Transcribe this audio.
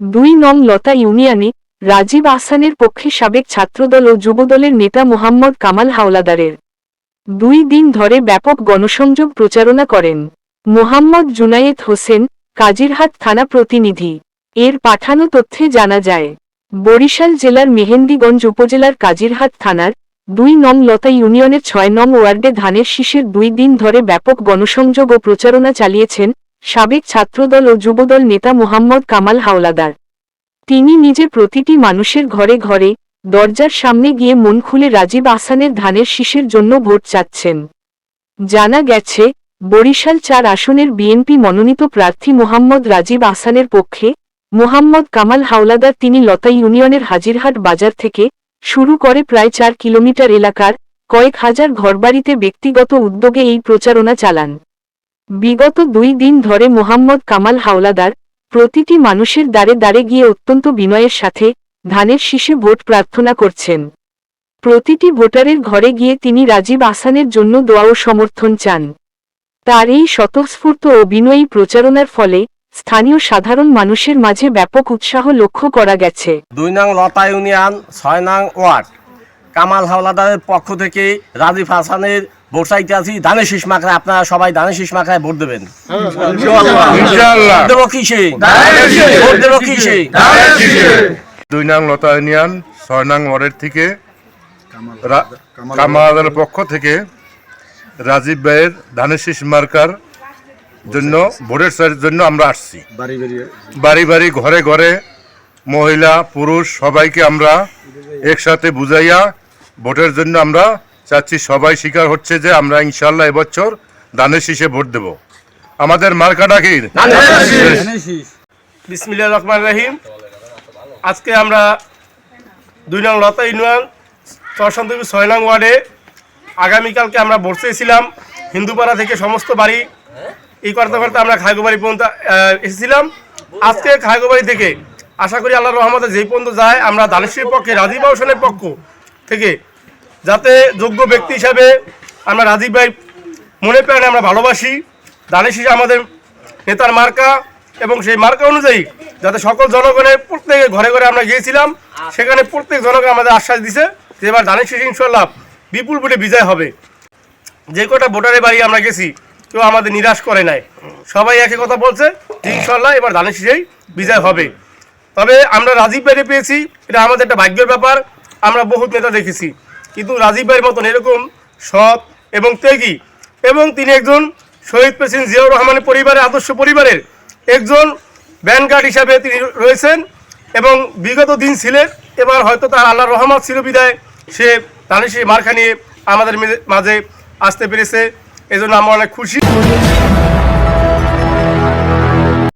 দুই নং লতা ইউনিয়নে রাজীব আহসানের পক্ষে সাবেক ছাত্রদল ও যুবদলের নেতা মোহাম্মদ কামাল হাওলাদারের দুই দিন ধরে ব্যাপক গণসংযোগ প্রচারণা করেন। মোহাম্মদ জুনায়েদ হোসেন, কাজিরহাট থানা প্রতিনিধি। এর পাঠানো তথ্যে জানা যায়, বরিশাল জেলার মেহেন্দিগঞ্জ উপজেলার কাজিরহাট থানার দুই নং লতা ইউনিয়নের ছয় নং ওয়ার্ডে ধানের শীষের দুই দিন ধরে ব্যাপক গণসংযোগ ও প্রচারণা চালিয়েছেন সাবেক ছাত্রদল ও যুবদল নেতা মোহাম্মদ কামাল হাওলাদার। তিনি নিজে প্রতিটি মানুষের ঘরে ঘরে, দরজার সামনে গিয়ে মন খুলে রাজীব আহসানের ধানের শীষের জন্য ভোট চাচ্ছেন। জানা গেছে, বরিশাল চার আসনের বিএনপি মনোনীত প্রার্থী মোহাম্মদ রাজীব আহসানের পক্ষে, মোহাম্মদ কামাল হাওলাদার তিনি লতা ইউনিয়নের হাজিরহাট বাজার থেকে শুরু করে প্রায় চার কিলোমিটার এলাকার কয়েক হাজার ঘরবাড়িতে ব্যক্তিগত উদ্যোগে এই প্রচারণা চালান। বিগত দুই দিন ধরে মোহাম্মদ কামাল হাওলাদার প্রতিটি মানুষের দ্বারে দ্বারে গিয়ে অত্যন্ত বিনয়ের সাথে ধানের শীষে ভোট প্রার্থনা করছেন। প্রতিটি ভোটারের ঘরে গিয়ে তিনি রাজীব আসানের জন্য দোয়া ও সমর্থন চান। তার এই স্বতঃস্ফূর্ত ও বিনয়ী প্রচারণার ফলে স্থানীয় সাধারণ মানুষের মাঝে ব্যাপক উৎসাহ লক্ষ্য করা গেছে। দুই নং লতা ইউনিয়ন, ছয় নং ওয়ার্ড। কামাল হাওলাদারের পক্ষ থেকে রাজীব হাসানের ভোট চাইতে আছি ধানের শীষ মাখায় আপনারা সবাই ধানের শীষ মাখায় ভোট দেবেন। ইনশাআল্লাহ। ভোট দেবো কিসে ভোট দেবো কিসে দুই নং লতা ইউনিয়ন ছয় নং ওয়ার্ডের থেকে কামালের পক্ষ থেকে রাজীব ভাইয়ের ধানের শীষ মার্কার জন্য ভোটের চাইয়ের জন্য আমরা আসছি। বাড়ি বাড়ি ঘরে ঘরে মহিলা পুরুষ সবাইকে আমরা একসাথে বুঝাইয়া ভোটের জন্য আমরা চাচ্ছি সবাই স্বীকার হচ্ছে যে আমরা ইনশাল্লাহ এবছর ধানের শীষে ভোট দেব। আমাদের মার্কাটা কি? বিসমিল্লাহ রহমান রহিম। আজকে আমরা দুই নং লতা ইউনিয়ন চরসন্তী ছয় নং ওয়ার্ডে আগামীকালকে আমরা ভোট চেয়েছিলাম। হিন্দুপাড়া থেকে সমস্ত বাড়ি এই করতে করতে আমরা খায়গোবাড়ি পর্যন্ত এসেছিলাম। আজকে খায়গোবাড়ি থেকে আশা করি আল্লাহ রহমতে যেই পর্যন্ত যায় আমরা দানেশের পক্ষে রাজীব হোসেনের পক্ষ থেকে যাতে যোগ্য ব্যক্তি হিসাবে আমরা রাজীব ভাই মনে প্রাণে আমরা ভালোবাসি। দানেশ হিসেবে আমাদের নেতার মার্কা এবং সেই মার্কা অনুযায়ী যাতে সকল জনগণের প্রত্যেকের ঘরে ঘরে আমরা গিয়েছিলাম, সেখানে প্রত্যেক জনগণ আমাদের আশ্বাস দিছে যে এবার দানেশ ইনশাল্লাহ বিপুল ভোটে বিজয় হবে। যে কটা ভোটারের বাড়ি আমরা গেছি, কেউ আমাদের নিরাশ করে নাই। সবাই একই কথা বলছে ইনশাল্লাহ এবার ধানের শীষেই বিজয় হবে। তবে আমরা রাজীব ভাইরে পেয়েছি, এটা আমাদের একটা ভাগ্যের ব্যাপার। আমরা বহুত নেতা দেখেছি। কিন্তু রাজীব ভাইয়ের মতন এরকম সৎ এবং ত্যাগী এবং তিনি একজন শহীদ প্রেসিডেন্ট জিয়াউর রহমানের পরিবারের, আদর্শ পরিবারের একজন ব্যানগার্ড হিসাবে তিনি রয়েছেন এবং বিগত দিন ছিলেন এবার হয়তো তার আল্লাহ রহমত ছিল বিদায়। সে ধানের সেই মার্খা নিয়ে আমাদের মাঝে আসতে পেরেছে। এজন্য আমরা অনেক খুশি।